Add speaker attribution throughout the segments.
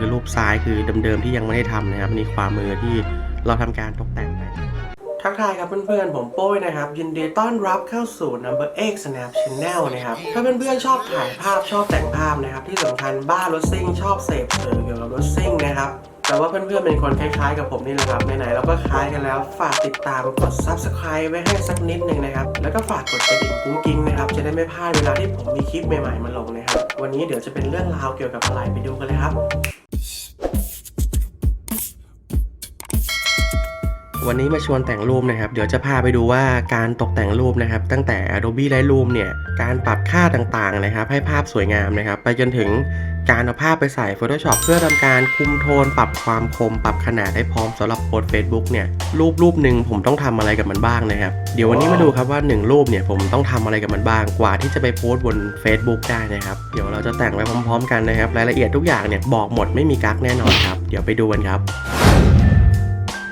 Speaker 1: คือรูปซ้ายคือเดิมๆที่ยังไม่ได้ทำนะครับนี่ขวามือที่เราทำการตกแต่งไปทักทายครับเพื่อนๆ ผมโป้ยนะครับ ยินดีต้อนรับเข้าสู่ Number X Snap Channel นะครับ ถ้าเพื่อนๆ ชอบถ่ายภาพชอบแต่งภาพนะครับ ที่สำคัญบ้ารถซิ่ง ชอบเสพสื่อเกี่ยวกับรถซิ่งนะครับ แต่ว่าเพื่อนๆ เป็นคนคล้ายๆ กับผมนี่แหละครับไหนๆเราก็คล้ายกันแล้ว ฝากติดตามกด Subscribe ไว้ให้สักนิดหนึ่งนะครับ แล้วก็ฝากกดกระดิ่งกุ้งกิ้งนะครับ จะได้ไม่พลาดเวลาที่ผมมีคลิปใหม่ๆมาลงนะครับ วันนี้เดี๋ยวจะเป็นเรื่องราวเกี่ยวกับอะไรไปดูกันเลยครับ วันนี้มาชวนแต่งรูปนะครับ เดี๋ยวจะพาไปดูว่าการตกแต่งรูปนะครับ ตั้งแต่ Adobe Lightroom เนี่ย การปรับค่าต่างๆนะครับ ให้ภาพสวยงามนะครับ ไปจนถึงการเอาภาพไปใส่ Photoshop เพื่อทำการคุมโทน ปรับความคม ปรับขนาดให้พร้อมสำหรับโพสต์ Facebook เนี่ย รูปรูปหนึ่งผมต้องทำอะไรกับมันบ้างนะครับ เดี๋ยววันนี้มาดูครับว่า 1 รูปเนี่ยผมต้องทำอะไรกับมันบ้าง กว่าที่จะไปโพสบน Facebook ได้นะครับ เดี๋ยวเราจะแต่งไปพร้อม ๆ กันนะครับ รายละเอียดทุกอย่างเนี่ยบอกหมดไม่มีกั๊กแน่นอนครับ เดี๋ยวไปดูกันครับ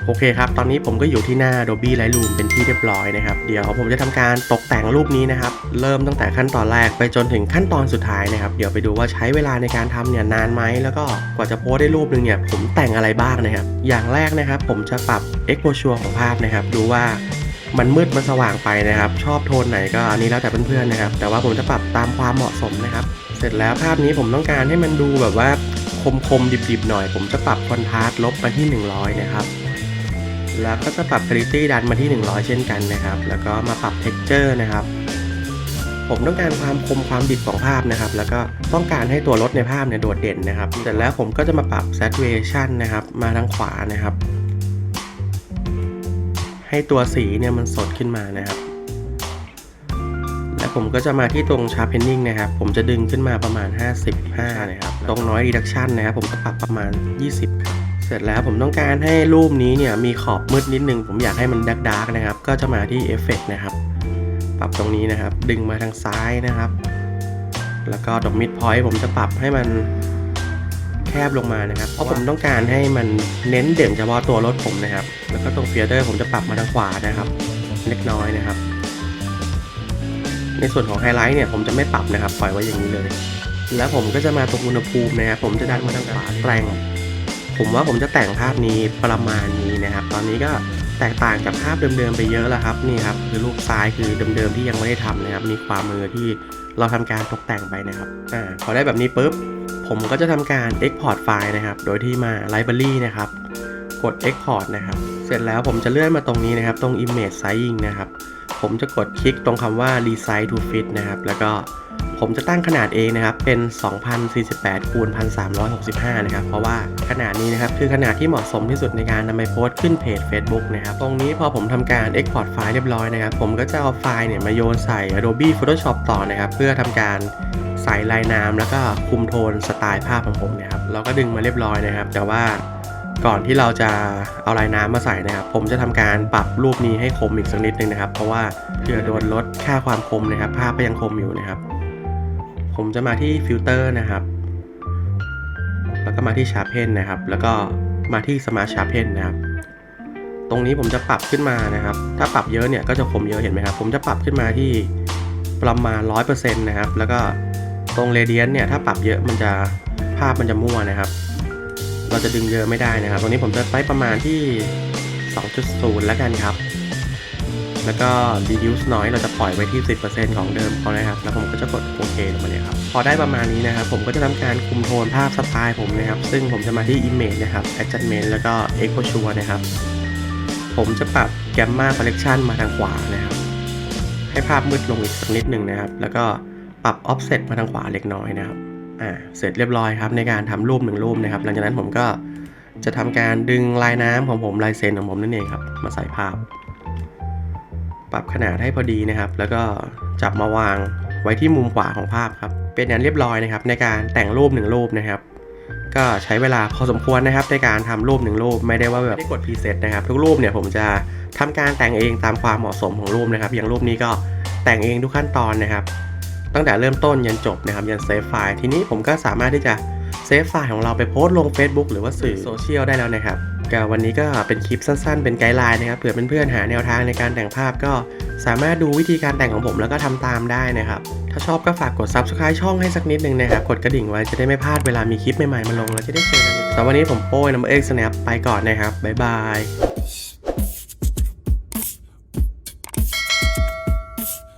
Speaker 1: โอเคครับ ตอนนี้ผมก็อยู่ที่หน้า Adobe Lightroom เป็นที่เรียบร้อยนะครับ เดี๋ยวผมจะทำการตกแต่งรูปนี้นะครับ เริ่มตั้งแต่ขั้นตอนแรกไปจนถึงขั้นตอนสุดท้ายนะครับ เดี๋ยวไปดูว่าใช้เวลาในการทำเนี่ยนานไหม แล้วก็กว่าจะโพสได้รูปหนึ่งเนี่ยผมแต่งอะไรบ้างนะครับ อย่างแรกนะครับ ผมจะปรับ exposure ของภาพนะครับ ดูว่ามันมืดมันสว่างไปนะครับ ชอบโทนไหนก็อันนี้แล้วแต่เพื่อนๆนะครับ แต่ว่าผมจะปรับตามความเหมาะสมนะครับ เสร็จแล้วภาพนี้ผมต้องการให้มันดูแบบว่าคมๆดิบๆหน่อย ผมจะปรับคอนทราสต์ลบมาที่ 100 นะครับ แล้วก็จะปรับ quality ดันมาที่ 100 เช่นกันนะครับ แล้วก็มาปรับ texture นะครับ ผมต้องการความคมความดิบของภาพนะครับ แล้วก็ต้องการให้ตัวรถในภาพเนี่ยโดดเด่นนะครับ เสร็จแล้วผมก็จะมาปรับ saturation นะครับ มาทางขวานะครับ ให้ตัวสีเนี่ยมันสดขึ้นมานะครับ และผมก็จะมาที่ตรง sharpening นะครับ ผมจะดึงขึ้นมาประมาณ 55 นะครับ ตรง noise reduction นะครับ ผมก็ปรับประมาณ 20 เสร็จแล้วผมต้องการให้รูปนี้เนี่ยมีขอบมืดนิดนึง ผมอยากให้มันดักดาร์กนะครับ ก็จะมาที่เอฟเฟกนะครับ ปรับตรงนี้นะครับ ดึงมาทางซ้ายนะครับ แล้วก็ตรงมิดพอยต์ผมจะปรับให้มันแคบลงมานะครับ เพราะผมต้องการให้มันเน้นเด่นเฉพาะตัวรถผมนะครับ แล้วก็ตรงเฟียเตอร์ผมจะปรับมาทางขวานะครับ เล็กน้อยนะครับ ในส่วนของไฮไลท์เนี่ยผมจะไม่ปรับนะครับ ปล่อยไว้อย่างนี้เลย แล้วผมก็จะมาตรงอุณหภูมินะครับ ผมจะดันมาทางขวาแรง ผมว่าผมจะแต่งภาพนี้ประมาณนี้นะครับ ตอนนี้ก็แตกต่างจากภาพเดิมๆไปเยอะแล้วครับนี่ครับคือรูปซ้ายคือเดิมๆที่ยังไม่ได้ทำนะครับมีขวามมือที่เราทำการตกแต่งไปนะครับอ่าพอได้แบบนี้ปุ๊บผมก็จะทำการ Export ไฟล์นะครับ โดยที่มา Library นะครับ กด Export นะครับ เสร็จแล้วผมจะเลื่อนมาตรงนี้นะครับ ตรง Image Sizing นะครับ ผมจะกดคลิกตรงคำว่า Resize to Fit นะครับ แล้วก็ ผมจะตั้งขนาดเองนะครับ เป็น 2048คูณ1365 นะครับ เพราะว่าขนาดนี้นะครับ คือขนาดที่เหมาะสมที่สุดในการนำไปโพสต์ขึ้นเพจ Facebook นะครับ ตรงนี้พอผมทำการ Export ไฟล์เรียบร้อยนะครับ ผมก็จะเอาไฟล์เนี่ยมาโยนใส่ Adobe Photoshop ต่อนะครับ เพื่อทำการใส่ลายน้ำแล้วก็คุมโทนสไตล์ภาพของผมนะครับ เราก็ดึงมาเรียบร้อยนะครับ แต่ว่าก่อนที่เราจะเอาลายน้ำมาใส่นะครับ ผมจะทำการปรับรูปนี้ให้คมอีกสักนิดนึงนะครับ เพราะว่าเผื่อโดนลดค่าความคมนะครับ ภาพก็ยังคมอยู่นะครับ ผมจะมาที่ฟิลเตอร์นะครับ แล้วก็มาที่ชาร์เพนนะครับ แล้วก็มาที่สมาร์ทชาร์เพนนะครับ ตรงนี้ผมจะปรับขึ้นมานะครับ ถ้าปรับเยอะเนี่ยก็จะคมเยอะเห็นไหมครับ ผมจะปรับขึ้นมาที่ประมาณ 100%นะครับ แล้วก็ตรงเรเดียนเนี่ยถ้าปรับเยอะมันจะภาพมันจะมั่วนะครับ เราจะดึงเยอะไม่ได้นะครับ ตรงนี้ผมจะใช้ประมาณที่ 2.0 แล้วกันครับ แล้วก็ reduce noise เราจะปล่อยไว้ที่ 10%ของเดิมเขานะครับ แล้วผมก็จะกดโอเคลงมาเลยครับ พอได้ประมาณนี้นะครับ ผมก็จะทำการคุมโทนภาพสไตล์ผมนะครับ ซึ่งผมจะมาที่ image นะครับ adjustment แล้วก็ exposure นะครับ ผมจะปรับ gamma collection มาทางขวานะครับ ให้ภาพมืดลงอีกสักนิดหนึ่งนะครับ แล้วก็ปรับ offset มาทางขวาเล็กน้อยนะครับ อ่า เสร็จเรียบร้อยครับในการทำรูปหนึ่งรูปนะครับ หลังจากนั้นผมก็จะทำการดึงลายน้ำของผมลายเซ็นของผมนั่นเองครับ มาใส่ภาพ ปรับขนาดให้พอดีนะครับ แล้วก็จับมาวางไว้ที่มุมขวาของภาพครับ เป็นอันเรียบร้อยนะครับ ในการแต่งรูปหนึ่งรูปนะครับ ก็ใช้เวลาพอสมควรนะครับ ในการทำรูปหนึ่งรูปไม่ได้ว่าแบบได้กดพรีเซตนะครับ ทุกรูปเนี่ยผมจะทำการแต่งเองตามความเหมาะสมของรูปนะครับ อย่างรูปนี้ก็แต่งเองทุกขั้นตอนนะครับ ตั้งแต่เริ่มต้นยันจบนะครับยันเซฟไฟล์ทีนี้ผมก็สามารถที่จะเซฟไฟล์ของเราไปโพสต์ลง Facebook หรือว่าสื่อโซเชียลได้แล้วนะครับ ก็วันนี้ก็เป็นคลิปสั้นๆ เป็นไกด์ไลน์นะครับ เผื่อเพื่อนๆหาแนวทางในการแต่งภาพก็สามารถดูวิธีการแต่งของผมแล้วก็ทำตามได้นะครับ ถ้าชอบก็ฝากกด subscribe ช่องให้สักนิดนึงนะครับ กดกระดิ่งไว้จะได้ไม่พลาดเวลามีคลิปใหม่ๆมาลงแล้วจะได้เจอกันสำหรับวันนี้ผมโป้ยน้ำเอ็กซ์แนปไปก่อนนะครับ บ๊ายบาย